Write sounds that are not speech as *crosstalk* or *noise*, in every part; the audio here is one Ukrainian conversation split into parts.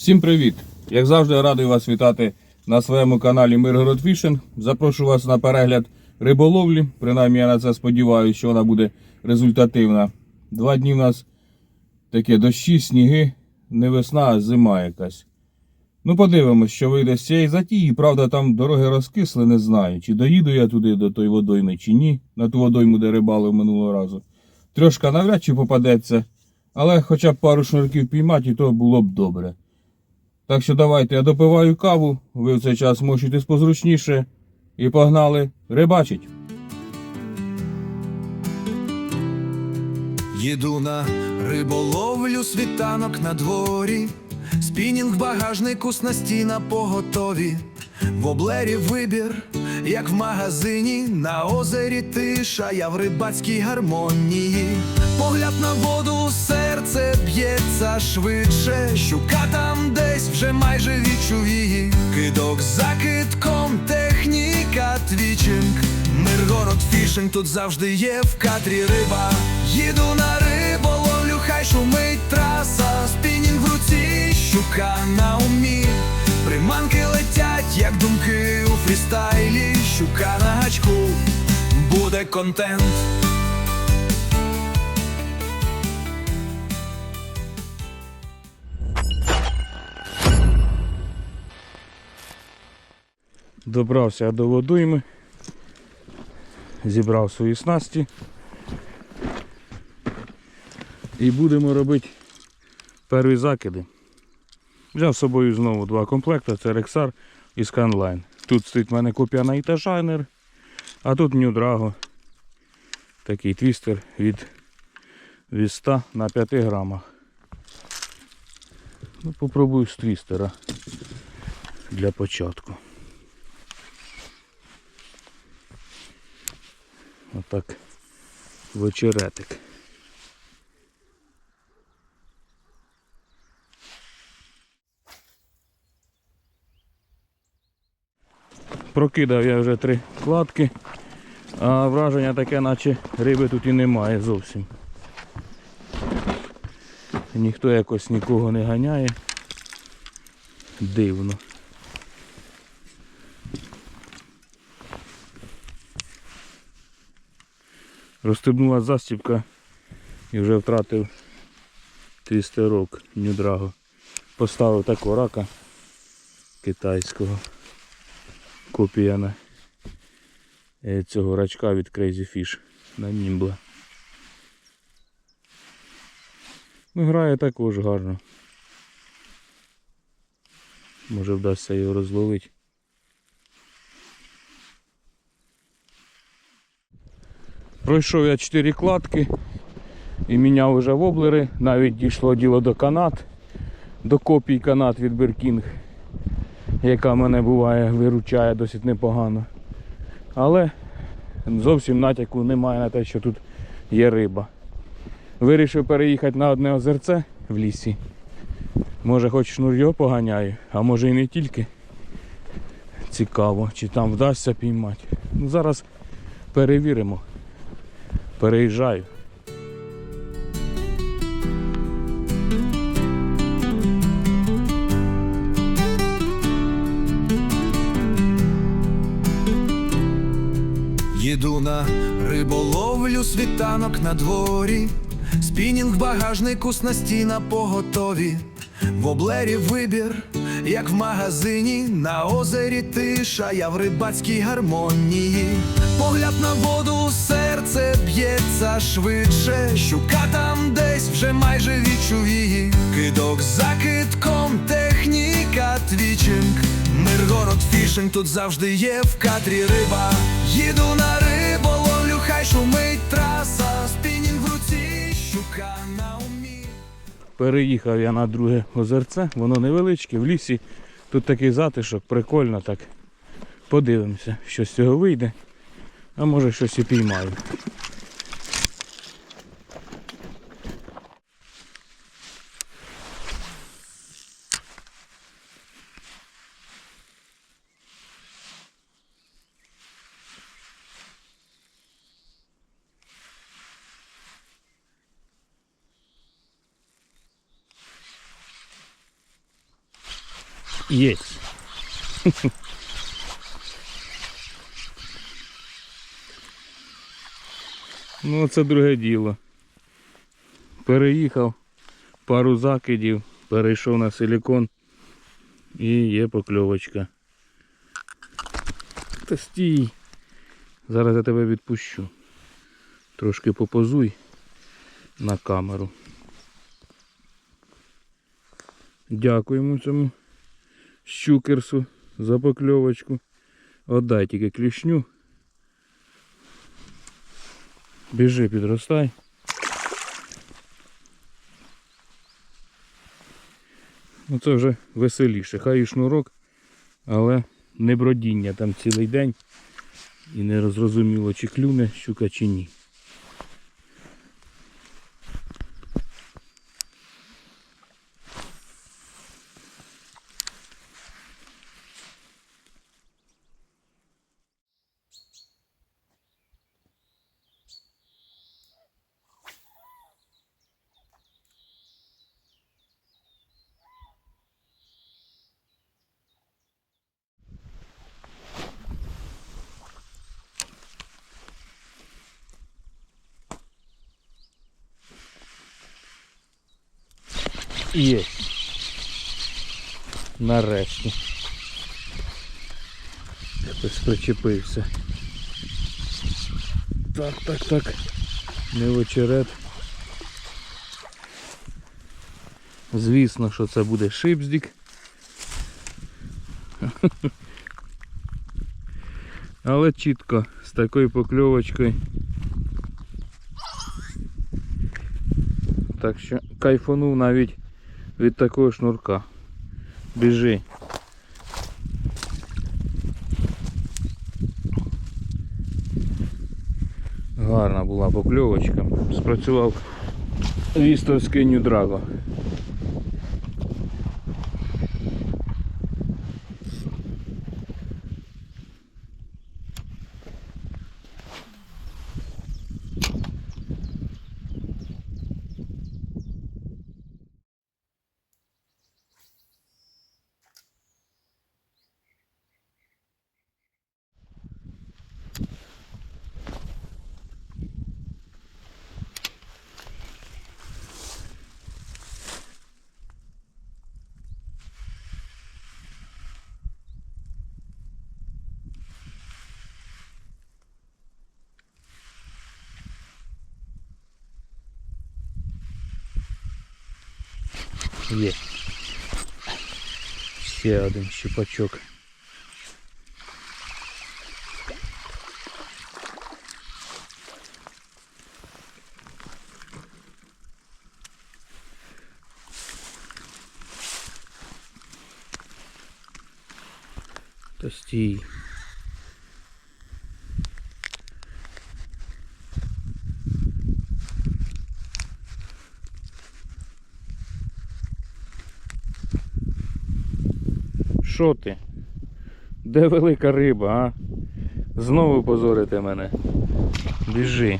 Всім привіт! Як завжди, радий вас вітати на своєму каналі Миргород Фішинг. Запрошую вас на перегляд риболовлі. Принаймні, я на це сподіваюся, що вона буде результативна. Два дні в нас таке дощі, сніги, не весна, а зима якась. Ну, подивимось, що вийде з цієї затії. Правда, там дороги розкисли, не знаю, чи доїду я туди до тої водойми, чи ні. На ту водойму, де рибалив минулого разу. Трошка навряд чи попадеться, але хоча б пару шнурків піймати, і то було б добре. Так що давайте я допиваю каву, ви в цей час мочитесь позручніше і погнали рибачить. Їду на риболовлю, світанок на дворі, спінінг багажнику, снасті на поготові, в облері вибір, як в магазині, на озері тиша, я в рибацькій гармонії. Погляд на воду, серце б'ється швидше, щука там Миргород тут завжди є в кадрі риба. Їду на риболовлю, хай шумить траса, спінінг в руці, щука на умі. Приманки летять, як думки у фрістайлі, щука на гачку, буде контент. Добрався до водойми, зібрав свої снасті. І будемо робити перві закиди. Взяв з собою знову два комплекти, це Rexar і Scanline. Тут стоїть в мене копія на Shiner, а тут New Drago. Такий твістер від, від 100 на 5 грамах. Ну, попробую з твістера для початку. Отак в очеретик. Прокидав я вже три кладки, а враження таке, наче риби тут і немає зовсім. Ніхто якось нікого не ганяє. Дивно. Розстебнула застібка і вже втратив твістерок Нюдраго. Поставив такого рака китайського. Копія на е, цього рачка від Crazy Fish на Німбла. Ну, грає також гарно. Може вдасться його розловити. Пройшов я 4 кладки і міняв вже воблери, навіть дійшло діло до канат, до копій канат від Беркінг, яка мене буває виручає досить непогано. Але зовсім натяку немає на те, що тут є риба. Вирішив переїхати на одне озерце в лісі. Може хоч шнур'йо поганяю, а може і не тільки. Цікаво, чи там вдасться піймати. Ну, зараз перевіримо. Переїжджаю. Їду на риболовлю, світанок на дворі, спінінг багажнику, снасті на поготові, в облері вибір, як в магазині, на озері тиша, я в рибацькій гармонії. Погляд на воду, серце б'ється швидше, щука там десь вже майже відчув її. Кидок за китком, техніка твічинг. Миргород фішинг тут завжди є в кадрі риба. Їду на риболовлю, хай шумить траса, Переїхав я на друге озерце, воно невеличке, в лісі. Тут такий затишок, прикольно так. Подивимося, що з цього вийде. А може щось і піймаю. Єсть. *laughs* Ну, це друге діло. Переїхав, пару закидів, перейшов на силікон і є покльовочка. Та стій. Зараз я тебе відпущу. Трошки попозуй на камеру. Дякуємо цьому щукерсу за покльовочку. Отдай тільки клішню. Біжи, підростай. Ну це вже веселіше. Хай і шнурок, але не бродіння там цілий день. І не зрозуміло, чи клюне щука, чи ні. Є. Нарешті. Хтось причепився. Так, так, так. Не в очерет. Звісно, що це буде шипздік. Але чітко з такою покльовочкою. Так що кайфанув навіть від такого шнурка. Біжи. Гарна була покльовочка. Спрацював вістовський нюдраго. Є. Ще один щупачок. Та стій. Що ти? Де велика риба, а? Знову позорите мене. Біжи.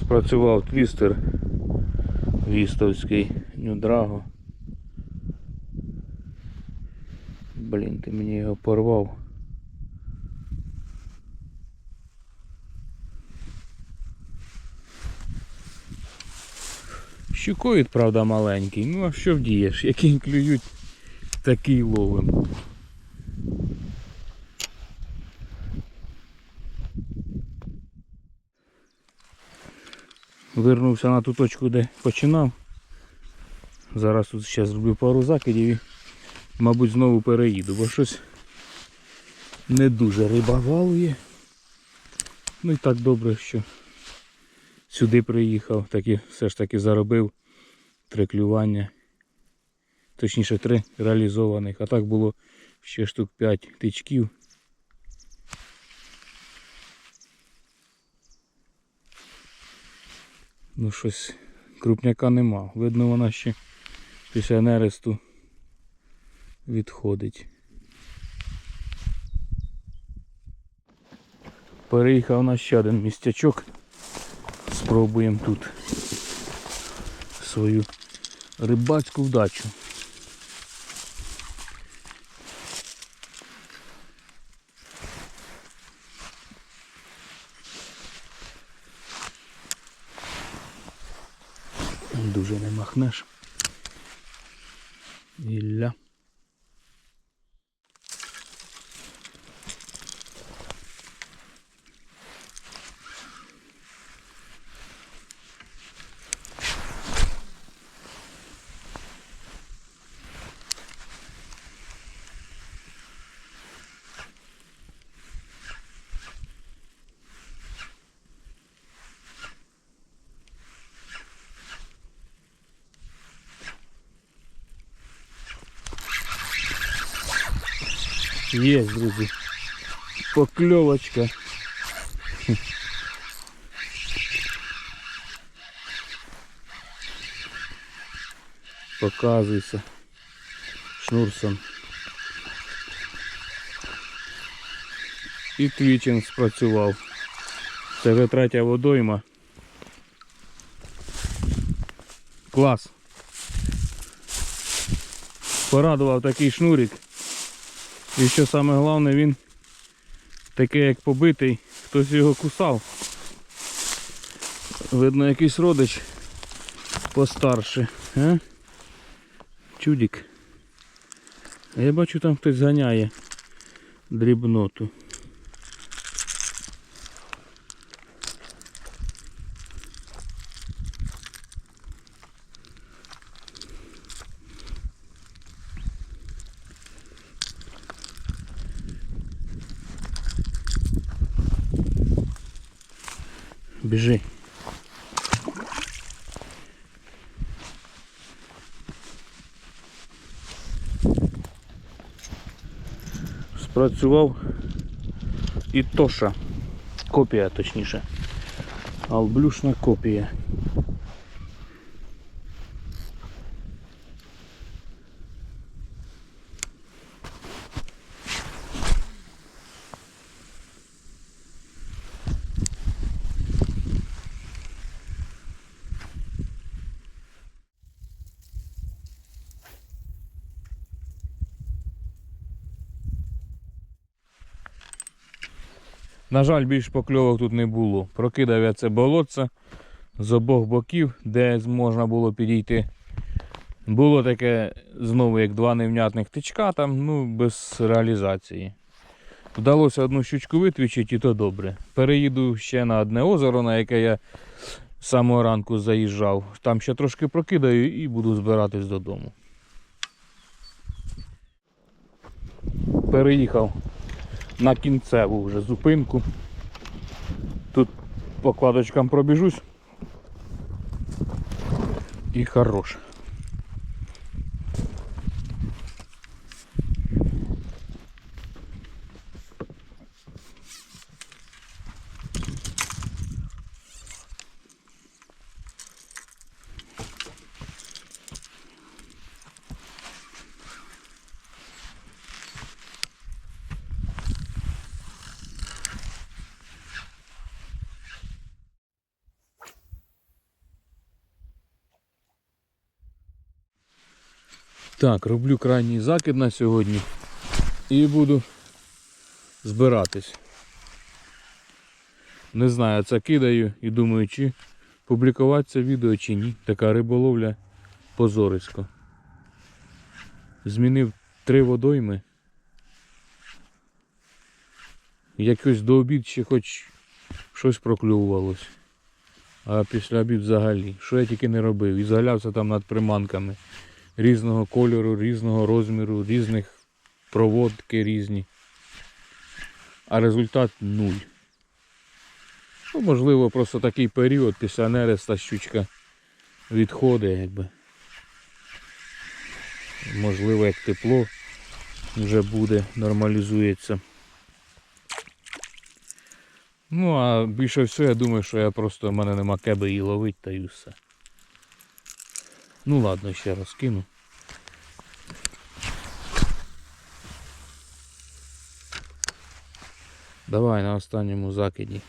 Спрацював твістер вістовський нюдраго. Блін, ти мені його порвав. Щукоїд, правда, маленький. Ну а що вдієш? Які клюють, такий ловим. Вернувся на ту точку, де починав. Зараз тут ще зроблю пару закидів і, мабуть, знову переїду, бо щось не дуже риба валує. Ну і так добре, що сюди приїхав, так і все ж таки заробив три клювання. Точніше три реалізованих. А так було ще штук 5 тичків. Ну щось крупняка нема. Видно вона ще після нересту відходить. Переїхав на ще один містячок. Спробуємо тут свою рибацьку вдачу. Дуже не махнеш. Ілля. Є, друзі. Покльовочка. Показуйся. Шнурсом. І твічинг спрацював. Це вже третя водойма. Клас. Порадував такий шнурик. І що саме головне, він такий як побитий, хтось його кусав. Видно якийсь родич постарше. А? Чудик. А я бачу там хтось ганяє дрібноту. Біжи. Спрацював і Тоша. Копія точніше. Алблюшна копія. На жаль, більш покльовок тут не було. Прокидав я це болотце з обох боків, де можна було підійти. Було таке знову як два невнятних тичка, там, ну, без реалізації. Вдалося одну щучку витвічити і то добре. Переїду ще на одне озеро, на яке я з самого ранку заїжджав. Там ще трошки прокидаю і буду збиратись додому. Переїхав на кінцеву вже зупинку. Тут по кладочкам пробіжусь. І хорош. Так, роблю крайній закид на сьогодні і буду збиратись. Не знаю, це кидаю і думаю, чи публікувати це відео чи ні. Така риболовля позорисько. Змінив три водойми. Якось до обід ще хоч щось проклювалось. А після обід взагалі. Що я тільки не робив. І заглявся там над приманками різного кольору, різного розміру, різних проводки різні. А результат нуль. Ну, можливо, просто такий період після нереста щучка відходить, якби. Можливо, як тепло вже буде, нормалізується. Ну, а більше всього, я думаю, що я просто в мене нема кеби її ловить та і все. Ну ладно, ще раз кину. Давай на останньому закиді.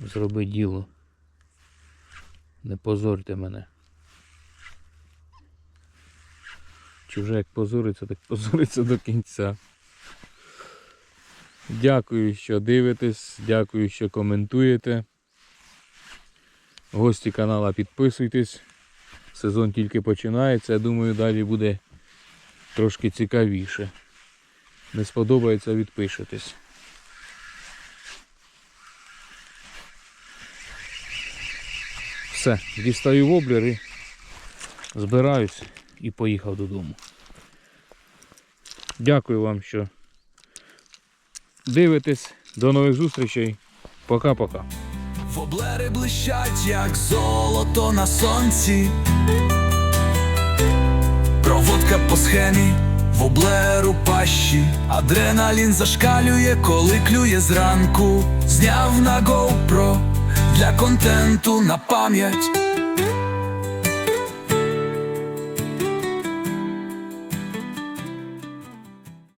Зроби діло. Не позорьте мене. Чи вже як позориться, так позориться до кінця. Дякую, що дивитесь, дякую, що коментуєте. Гості канала підписуйтесь. Сезон тільки починається. Я думаю, далі буде трошки цікавіше. Не сподобається, відпишетесь. Все, дістаю воблер і збираюсь і поїхав додому. Дякую вам, що дивитесь. До нових зустрічей. Пока-пока. Воблери блищать, як золото на сонці. Проводка по схемі, воблеру пащі. Адреналін зашкалює, коли клює зранку. Зняв на GoPro для контенту на пам'ять.